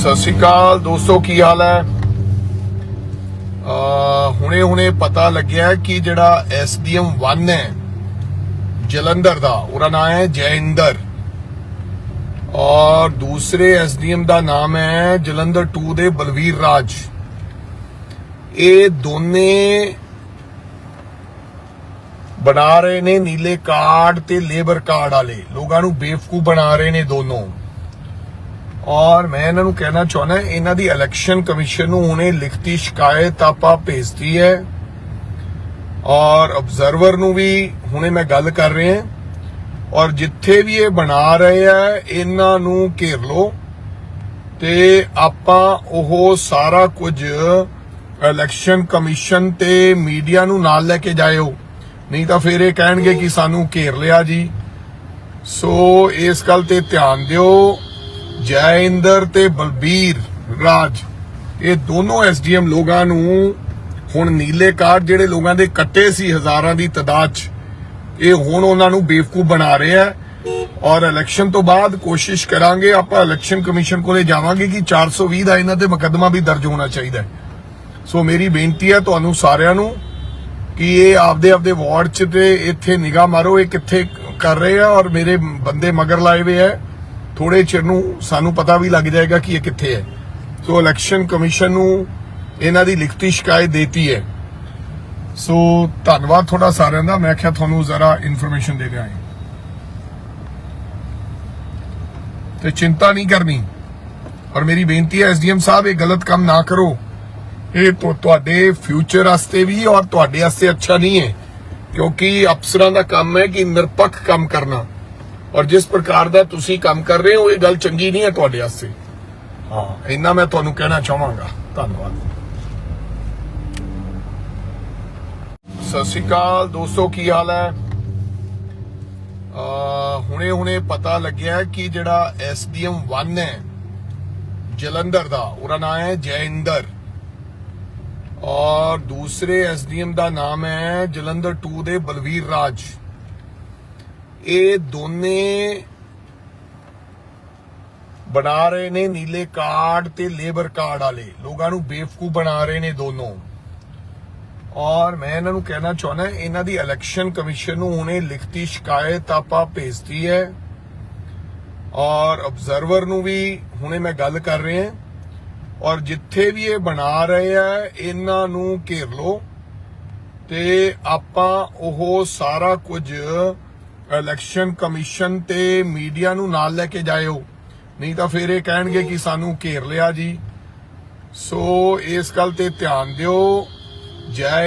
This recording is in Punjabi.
ਸਤਿ ਸ਼੍ਰੀ ਅਕਾਲ ਦੋਸਤੋ, ਕੀ ਹਾਲ ਹੈ? ਆ ਹੁਣੇ ਹੁਣੇ ਪਤਾ ਲੱਗਿਆ ਕਿ ਜਿਹੜਾ ਐਸਡੀਐਮ 1 ਹੈ, ਜਲੰਧਰ ਦਾ, ਉਹਦਾ ਨਾਮ ਹੈ ਜੈਇੰਦਰ। ਔਰ ਦੂਸਰੇ ਐਸਡੀਐਮ ਦਾ ਨਾਮ ਹੈ ਜਲੰਧਰ 2 ਦੇ ਬਲਵੀਰ ਰਾਜ। ਇਹ ਦੋਨੇ ਬਣਾ ਰਹੇ ਨੇ ਨੀਲੇ ਕਾਰਡ ਤੇ ਲੇਬਰ ਕਾਰਡ ਵਾਲੇ। ਲੋਕਾਂ ਨੂੰ ਬੇਵਕੂਫ ਬਣਾ ਰਹੇ ਨੇ ਦੋਨੋਂ। ਔਰ ਮੈਂ ਇਹਨਾਂ ਨੂੰ ਕਹਿਣਾ ਚਾਹੁੰਦਾ, ਇਹਨਾਂ ਦੀ ਇਲੈਕਸ਼ਨ ਕਮਿਸ਼ਨ ਨੂੰ ਹੁਣੇ ਲਿਖਤੀ ਸ਼ਿਕਾਇਤ ਆਪਾਂ ਭੇਜਤੀ ਹੈ। ਔਰ ਆਬਜ਼ਰਵਰ ਨੂੰ ਵੀ ਹੁਣੇ ਮੈਂ ਗੱਲ ਕਰ ਰਹੇ ਹਾਂ। ਔਰ ਜਿੱਥੇ ਵੀ ਇਹ ਬਣਾ ਰਹੇ ਆ, ਇਹਨਾਂ ਨੂੰ ਘੇਰ ਲਓ। ਤੇ ਆਪਾਂ ਉਹ ਸਾਰਾ ਕੁਝ ਇਲੈਕਸ਼ਨ ਕਮਿਸ਼ਨ ਤੇ ਮੀਡੀਆ ਨੂੰ ਨਾਲ ਲੈ ਕੇ ਜਾਇਓ। ਨਹੀਂ ਤਾਂ ਫਿਰ ਇਹ ਕਹਿਣਗੇ ਕਿ ਸਾਨੂੰ ਘੇਰ ਲਿਆ ਜੀ। ਸੋ ਇਸ ਗੱਲ ਤੇ ਧਿਆਨ ਦਿਓ। ਜੈਇੰਦਰ ਤੇ ਬਲਬੀਰ ਰਾਜ। ਇਹ ਦੋਨੋਂ ਐਸਡੀਐਮ ਲੋਕਾਂ ਨੂੰ ਹੁਣ ਨੀਲੇ ਕਾਰਡ ਜਿਹੜੇ ਲੋਕਾਂ ਦੇ ਕੱਟੇ ਸੀ ਹਜ਼ਾਰਾਂ ਦੀ ਤਦਾਦ 'ਚ, ਇਹ ਹੁਣ ਉਹਨਾਂ ਨੂੰ ਬੇਵਕੂਫ ਬਣਾ ਰਹੇ ਆ। ਔਰ ਇਲੈਕਸ਼ਨ ਤੋਂ ਬਾਅਦ ਕੋਸ਼ਿਸ਼ ਕਰਾਂਗੇ ਆਪਾਂ ਇਲੈਕਸ਼ਨ ਕਮਿਸ਼ਨ ਕੋਲੇ ਜਾਵਾਂਗੇ ਕਿ 420 ਦਾ ਇਹਨਾਂ ਤੇ ਮੁਕੱਦਮਾ ਵੀ ਦਰਜ ਹੋਣਾ ਚਾਹੀਦਾ ਸੋ ਮੇਰੀ ਬੇਨਤੀ ਹੈ ਤੁਹਾਨੂੰ ਸਾਰਿਆਂ ਨੂੰ ਕਿ ਇਹ ਆਪਦੇ ਆਪਦੇ ਵਾਰਡ 'ਚ ਤੇ ਇੱਥੇ ਨਿਗਾਹ ਮਾਰੋ, ਇਹ ਕਿੱਥੇ ਕਰ ਰਹੇ ਆ ਔਰ ਮੇਰੇ ਬੰਦੇ ਮਗਰ ਲਾਏ ਹੋਏ ਆ। ਥੋੜੇ ਚਿਰ ਨੂੰ ਸਾਨੂੰ ਪਤਾ ਵੀ ਲੱਗ ਜਾਏਗਾ ਕਿ ਇਹ ਕਿੱਥੇ ਹੈ। ਸੋ ਇਲੈਕਸ਼ਨ ਕਮਿਸ਼ਨ ਨੂੰ ਇਹਨਾਂ ਦੀ ਲਿਖਤੀ ਸ਼ਿਕਾਇਤ ਦੇਤੀ ਹੈ। ਸੋ ਧੰਨਵਾਦ ਤੁਹਾਡਾ ਸਾਰਿਆਂ ਦਾ। ਮੈਂ ਕਿਹਾ ਤੁਹਾਨੂੰ ਜ਼ਰਾ ਇਨਫੋਰਮੇਸ਼ਨ ਦੇ ਰਿਹਾ ਹਾਂ। ਤੇ ਚਿੰਤਾ ਨਹੀਂ ਕਰਨੀ। ਔਰ ਮੇਰੀ ਬੇਨਤੀ ਹੈ ਐਸਡੀਐਮ ਸਾਹਿਬ, ਇਹ ਗਲਤ ਕੰਮ ਨਾ ਕਰੋ। ਇਹ ਤੁਹਾਡੇ ਫਿਊਚਰ ਵਾਸਤੇ ਵੀ ਔਰ ਤੁਹਾਡੇ ਵਾਸਤੇ ਅੱਛਾ ਨਹੀਂ ਹੈ। ਕਿਉਂਕਿ ਅਫਸਰਾਂ ਦਾ ਕੰਮ ਹੈ ਕਿ ਨਿਰਪੱਖ ਕੰਮ ਕਰਨਾ। ਔਰ ਜਿਸ ਪ੍ਰਕਾਰ ਦਾ ਤੁਸੀਂ ਕੰਮ ਕਰ ਰਹੇ ਹੋ ਇਹ ਗੱਲ ਚੰਗੀ ਨਹੀਂ ਹੈ ਤੁਹਾਡੇ ਵਾਸਤੇ। ਹਾਂ। ਇੰਨਾ ਮੈਂ ਤੁਹਾਨੂੰ ਕਹਿਣਾ ਚਾਹਾਂਗਾ। ਧੰਨਵਾਦ। ਸਤਿ ਸ਼੍ਰੀ ਅਕਾਲ। ਦੋਸਤੋ ਕੀ ਹਾਲ ਹੈ? ਆ ਹੁਣੇ ਹੁਣੇ ਪਤਾ ਲੱਗਿਆ ਕਿ ਜਿਹੜਾ ਐਸਡੀਐਮ 1 ਹੈ ਜਲੰਧਰ ਦਾ ਉਹਦਾ ਨਾਮ ਹੈ ਜੈਇੰਦਰ ਔਰ ਦੂਸਰੇ ਐਸਡੀਐਮ ਦਾ ਨਾਮ ਹੈ ਜਲੰਧਰ 2 ਦੇ ਬਲਵੀਰ ਰਾਜ। ਇਹ ਦੋਨੇ ਬਣਾ ਰਹੇ ਨੇ ਨੀਲੇ ਕਾਰਡ ਤੇ ਲੇਬਰ ਕਾਰਡ ਵਾਲੇ। ਲੋਕਾਂ ਨੂੰ ਬੇਵਕੂਫ ਬਣਾ ਰਹੇ ਨੇ ਦੋਨੋਂ। ਔਰ ਮੈਂ ਇਹਨਾਂ ਨੂੰ ਕਹਿਣਾ ਚਾਹੁੰਦਾ, ਇਹਨਾਂ ਦੀ ਇਲੈਕਸ਼ਨ ਕਮਿਸ਼ਨ ਨੂੰ ਹੁਣੇ ਲਿਖਤੀ ਸ਼ਿਕਾਇਤ ਆਪਾਂ ਭੇਜਤੀ ਹੈ। ਔਰ ਆਬਜ਼ਰਵਰ ਨੂੰ ਵੀ ਹੁਣੇ ਮੈਂ ਗੱਲ ਕਰ ਰਹੇ ਹਾਂ। ਔਰ ਜਿੱਥੇ ਵੀ ਇਹ ਬਣਾ ਰਹੇ ਆ, ਇਹਨਾਂ ਨੂੰ ਘੇਰ ਲਓ। ਤੇ ਆਪਾਂ ਉਹ ਸਾਰਾ ਕੁਝ ਇਲੈਕਸ਼ਨ ਕਮਿਸ਼ਨ ਤੇ ਮੀਡੀਆ ਨੂੰ ਨਾਲ ਲੈ ਕੇ ਜਾਇਓ। ਨਹੀਂ ਤਾਂ ਫਿਰ ਇਹ ਕਹਿਣਗੇ ਕਿ ਸਾਨੂੰ ਘੇਰ ਲਿਆ ਜੀ। ਸੋ ਇਸ ਗੱਲ ਤੇ ਧਿਆਨ ਦਿਓ। ਜੈ